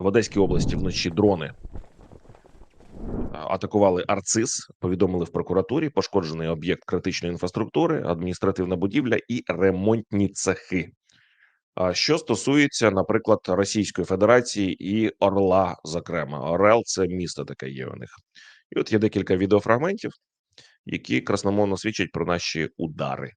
В Одеській області вночі дрони атакували Арцис. Повідомили в прокуратурі. Пошкоджений об'єкт критичної інфраструктури, адміністративна будівля і ремонтні цехи. Що стосується, наприклад, Російської Федерації і Орла, зокрема, Орел це місто таке є у них. І от є декілька відеофрагментів, які красномовно свідчать про наші удари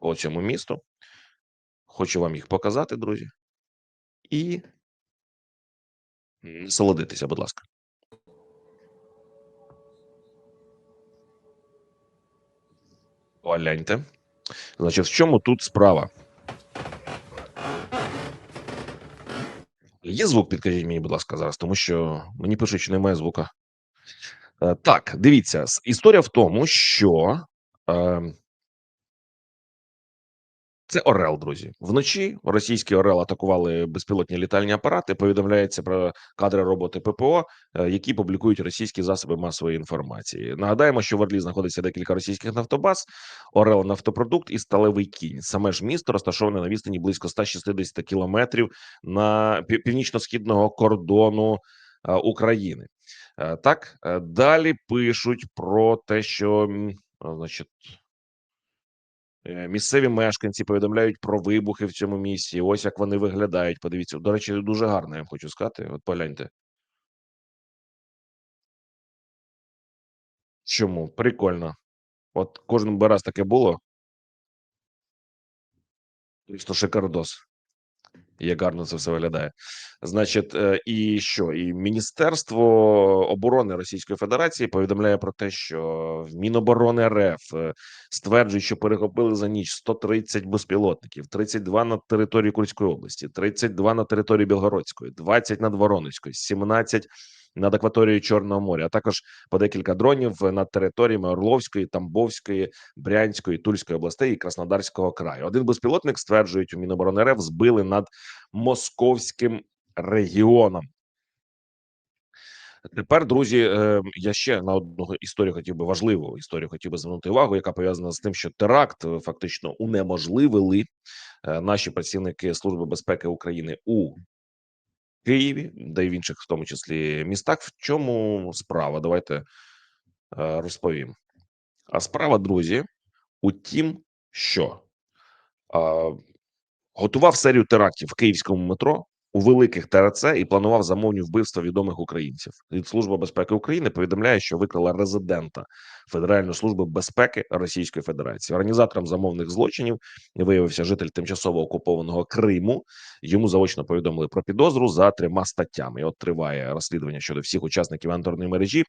по цьому місту. Хочу вам їх показати, друзі, і насолодитися, будь ласка. Погляньте. Значить, в чому тут справа? Є звук, підкажіть мені, будь ласка, зараз, тому що мені пишуть, що немає звука. Е, Так, дивіться, історія в тому, що е, це Орел, друзі. Вночі російські Орел атакували безпілотні літальні апарати. Повідомляється про кадри роботи ППО, е, які публікують російські засоби масової інформації. Нагадаємо, що в Орлі знаходиться декілька російських нафтобаз, Орел нафтопродукт і сталевий кінь. Саме ж місто розташоване на відстані близько 160 кілометрів на пів- північно-східного кордону е, України. Е, Так далі пишуть про те, що значить. Е, Місцеві мешканці повідомляють про вибухи в цьому місці. Ось як вони виглядають. Подивіться, до речі, дуже гарно, я вам хочу сказати. От погляньте. Чому? Прикольно. От кожен би раз таке було. Просто шикардос. Як гарно це все виглядає. Значить, е, і що? І Міністерство оборони Російської Федерації повідомляє про те, що в Міноборони РФ е, стверджують, що перехопили за ніч 130 безпілотників, 32 на території Курської області, 32 на території Білгородської, 20 над Воронезькою, 17 над акваторією Чорного моря, а також по декілька дронів над територіями Орловської, Тамбовської, Брянської, Тульської областей і Краснодарського краю. Один безпілотник стверджують у Міноборони РФ збили над московським регіоном. Тепер, друзі, е, я ще на одну історію хотів би важливу історію хотів би звернути увагу, яка пов'язана з тим, що теракт е, фактично унеможливили е, наші працівники Служби безпеки України у Києві, да й в інших, в тому числі містах. В чому справа? Давайте е, розповім. А справа, друзі, у тім, що готував серію терактів в київському метро у великих ТРЦ і планував замовні вбивства відомих українців. Від Служба безпеки України повідомляє, що викрила резидента Федеральної служби безпеки Російської Федерації. Організатором замовних злочинів виявився житель тимчасово окупованого Криму. Йому заочно повідомили про підозру за трьома статтями. І От триває розслідування щодо всіх учасників антурної мережі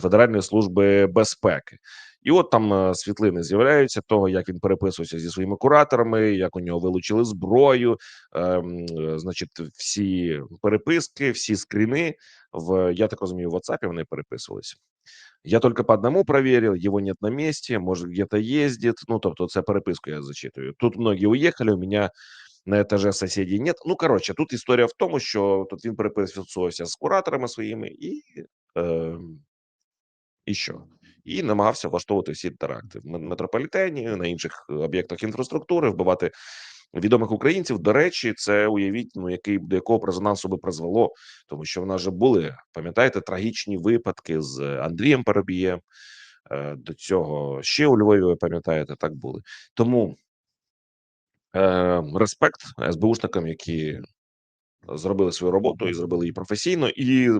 Федеральної служби безпеки. І от там е, світлини з'являються того, як він переписувався зі своїми кураторами, як у нього вилучили зброю, ем, е, значить, всі переписки, всі скріни в я так розумію, в WhatsApp вони переписувалися. Я только по одному проверил, его нет на месте, может где-то ездит. Ну, тобто, це переписку я зачитую. Тут многие уехали, у меня на этаже соседей нет. Ну, коротше, тут історія в тому, що тут він переписувався з кураторами своїми і, е, і що? І намагався влаштовувати всі теракти в метрополітені, на інших е, об'єктах інфраструктури, вбивати відомих українців. До речі, це уявіть, ну який до якого резонансу би призвело, тому що в нас же були, пам'ятаєте, трагічні випадки з Андрієм Парубієм. е, До цього ще у Львові, ви пам'ятаєте, так були. Тому е, респект СБУшникам, які зробили свою роботу і зробили її професійно, і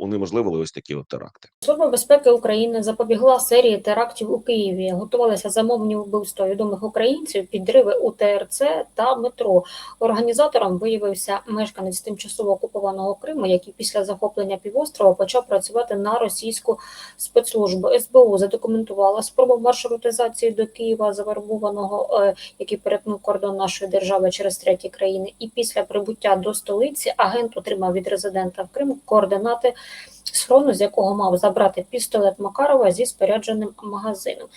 унеможливили ось такі от теракти. Служба безпеки України запобігла серії терактів у Києві. Готувалися замовні вбивства відомих українців, підриви у ТРЦ та метро. Організатором виявився мешканець тимчасово окупованого Криму, який після захоплення півострова почав працювати на російську спецслужбу. СБУ задокументувала спробу маршрутизації до Києва завербованого, е, який перетнув кордон нашої держави через треті країни. І після прибуття до столиці агент отримав від резидента в Криму координати схрону, з якого мав забрати пістолет Макарова зі спорядженим магазином.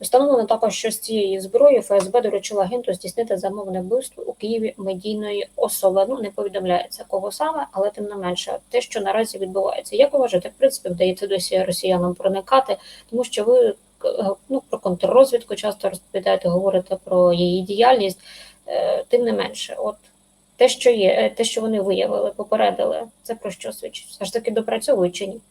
Встановлено також, що з цієї зброї ФСБ доручила агенту здійснити замовне вбивство у Києві медійної особи. Ну не повідомляється кого саме, але тим не менше, те, що наразі відбувається. Як вважаєте, в принципі, вдається досі росіянам проникати, тому що ви е, ну про контррозвідку часто розповідаєте, говорите про її діяльність. Е, Тим не менше, от те, що є, е, те, що вони виявили, попередили, це про що свідчить? Все ж таки допрацьовують чи ні?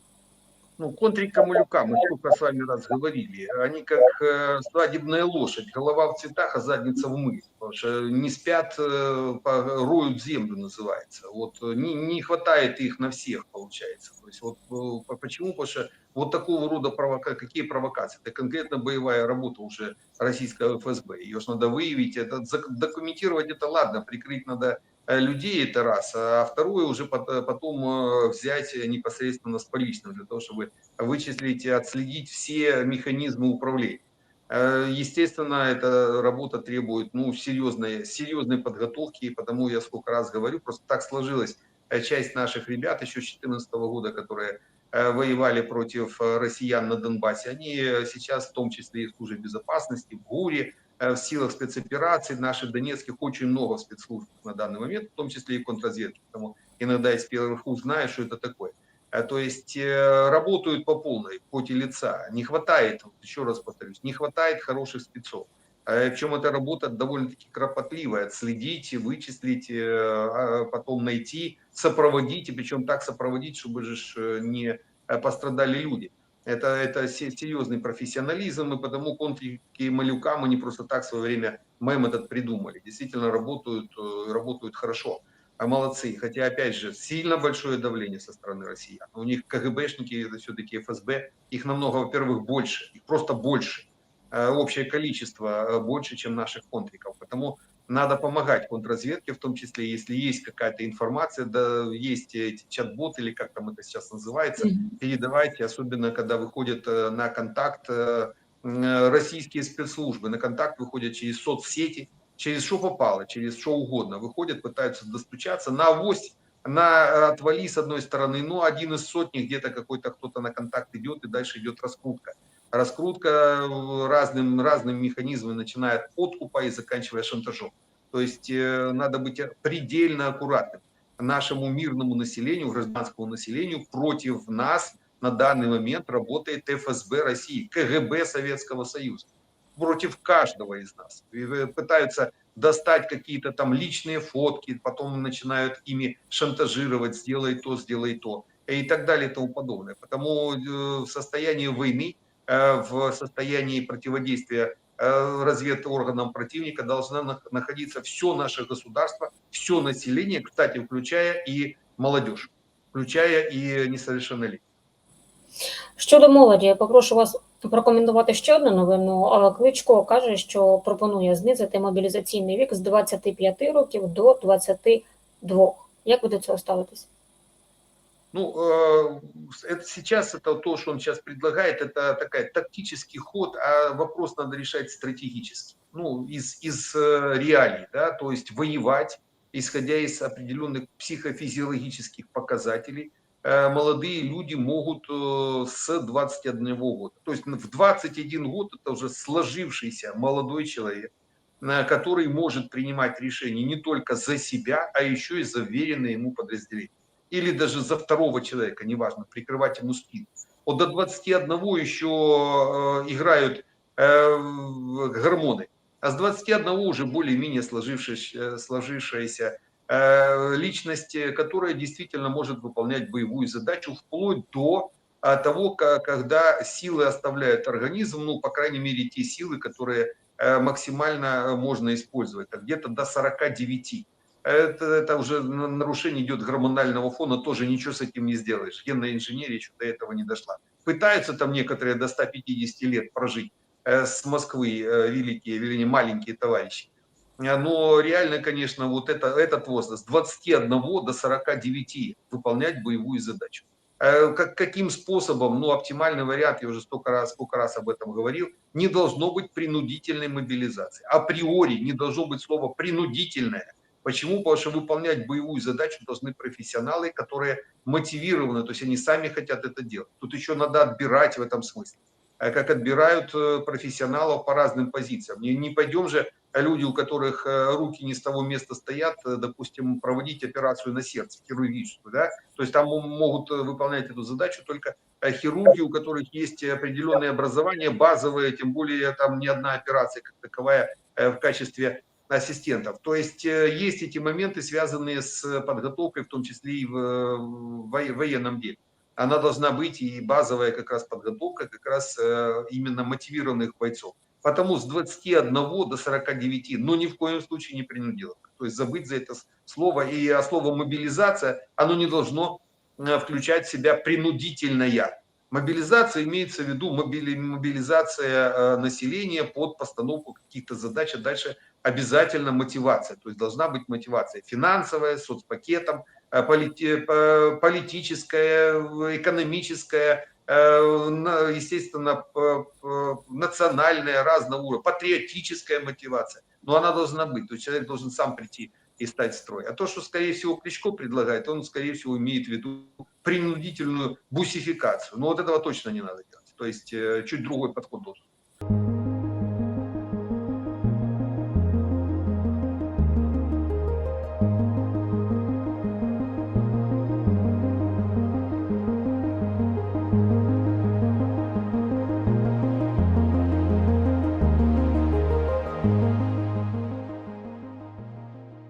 Ну, контрик Камалюка, мы сколько с вами раз говорили, они как э, свадебная лошадь, голова в цветах, а задница в мыле, потому что не спят, э, по- роют землю называется, вот э, не, не хватает их на всех, получается, то есть вот э, по- почему, потому что вот такого рода провока, какие провокации, это конкретно боевая работа уже российского ФСБ, ее же надо выявить, это зак- документировать это ладно, прикрыть надо э, людей, это раз, а второе уже пот- потом э, взять непосредственно с поличным, для того, чтобы вычислить и отследить все механизмы управления. Э, Естественно, эта работа требует ну, серьезной, серьезной подготовки, и потому я сколько раз говорю, просто так сложилась э, часть наших ребят еще с 2014 года, которые э, воевали против э, россиян на Донбассе, они э, сейчас, в том числе и в службе безопасности, в ГУРе, э, в силах спецопераций наших донецких очень много спецслужб на данный момент, в том числе и контрразведки. Потому иногда из первых уст знаю, что это такое. Э, То есть э, работают по полной, в поте лица. Не хватает, еще раз повторюсь, не хватает хороших спецов. Э, Причем эта работа довольно-таки кропотливая. Отследить, вычислить, э, а потом найти, сопроводить. И причем так сопроводить, чтобы же э, не э, пострадали люди. Это, это се- серьезный профессионализм, и потому контрики Малюка мы не просто так в свое время мем этот придумали. Действительно работают, э, работают хорошо. А молодцы. Хотя, опять же, сильно большое давление со стороны россиян. У них КГБшники, это все-таки ФСБ, их намного, во-первых, больше, их просто больше. Э, Общее количество э, больше, чем наших контриков. Потому надо помогать контрразведке, в том числе, если есть какая-то информация, да, есть эти чат-боты, или как там это сейчас называется, передавайте, особенно когда выходят э, на контакт э, российские спецслужбы, на контакт выходят через соцсети, через что попало, через что угодно, выходят, пытаются достучаться. На авось, на э, отвали с одной стороны, но один из сотни где-то какой-то кто-то на контакт идет, и дальше идет раскрутка. Раскрутка разным, разным механизмом, начиная от подкупа и заканчивая шантажом. То есть э, надо быть предельно аккуратным нашему мирному населению, гражданскому населению против нас на данный момент работает ФСБ России, КГБ Советского Союза. Против каждого из нас. Э, пытаются достать какие-то там личные фотки, потом начинают ими шантажировать, сделай то, сделай то, и так далее и тому подобное. Потому э, в состоянии войны, в состоянии противодействия э, разведорганам противника должна нах- находиться все наше государство, все население, кстати, включая и молодежь, включая и несовершеннолетних. Щодо молоді, я попрошу вас прокоментувати ще одну новину. Кличко каже, що пропонує знизити мобілізаційний вік з 25 років до 22. Як ви до цього ставитесь? Ну, э, это сейчас это то, что он сейчас предлагает, это такая тактический ход, а вопрос надо решать стратегически. Ну, из, из э, реалий, да, то есть воевать, исходя из определенных психофизиологических показателей, э, молодые люди могут с 21 года. То есть в 21 год это уже сложившийся молодой человек, который может принимать решения не только за себя, а еще и за веренные ему подразделения или даже за второго человека, неважно, прикрывать ему спину. Вот до 21 еще э, играют э, гормоны, а с 21 уже более-менее сложившаяся, сложившаяся э, личность, э, которая действительно может выполнять боевую задачу вплоть до э, того, когда силы оставляют организм, ну, по крайней мере, те силы, которые э, максимально э, можно использовать, где-то до 49 это, это уже на- нарушение идет гормонального фона, тоже ничего с этим не сделаешь. Генная инженерия еще до этого не дошла. Пытаются там некоторые до 150 лет прожить э, с Москвы э, великие, вернее, маленькие товарищи. Э, Но реально, конечно, вот это, этот возраст, с 21 до 49, выполнять боевую задачу. Как, каким способом, ну, оптимальный вариант, я уже столько раз, сколько раз об этом говорил, не должно быть принудительной мобилизации. Априори не должно быть слова принудительное. Почему? Потому что выполнять боевую задачу должны профессионалы, которые мотивированы, то есть они сами хотят это делать. Тут еще надо отбирать в этом смысле. А Как отбирают э, профессионалов по разным позициям. Не, пойдем же э, люди, у которых э, руки не с того места стоят, э, допустим, проводить операцию на сердце, хирургическую, да? То есть там могут выполнять эту задачу только хирурги, у которых есть определенное образование базовое, тем более там ни одна операция как таковая в качестве ассистентов. То есть э, есть эти моменты, связанные с подготовкой, в том числе и в во- военном деле. Она должна быть и базовая как раз подготовка как раз э, именно мотивированных бойцов. Потому с 21 до 49, но ни в коем случае не принудиловка. То есть забыть за это слово. И а слово мобилизация, оно не должно э, включать в себя принудительная. Мобилизация имеется в виду мобили- мобилизация э, населения под постановку каких-то задач, а дальше обязательно мотивация. То есть должна быть мотивация финансовая, соцпакетом, э, э, политическая, экономическая, естественно, национальная разного уровня, патриотическая мотивация. Но она должна быть. То есть человек должен сам прийти и стать строй. А то, что, скорее всего, Кличко предлагает, он, скорее всего, имеет в виду принудительную бусификацию. Но вот этого точно не надо делать. То есть э, чуть другой подход должен.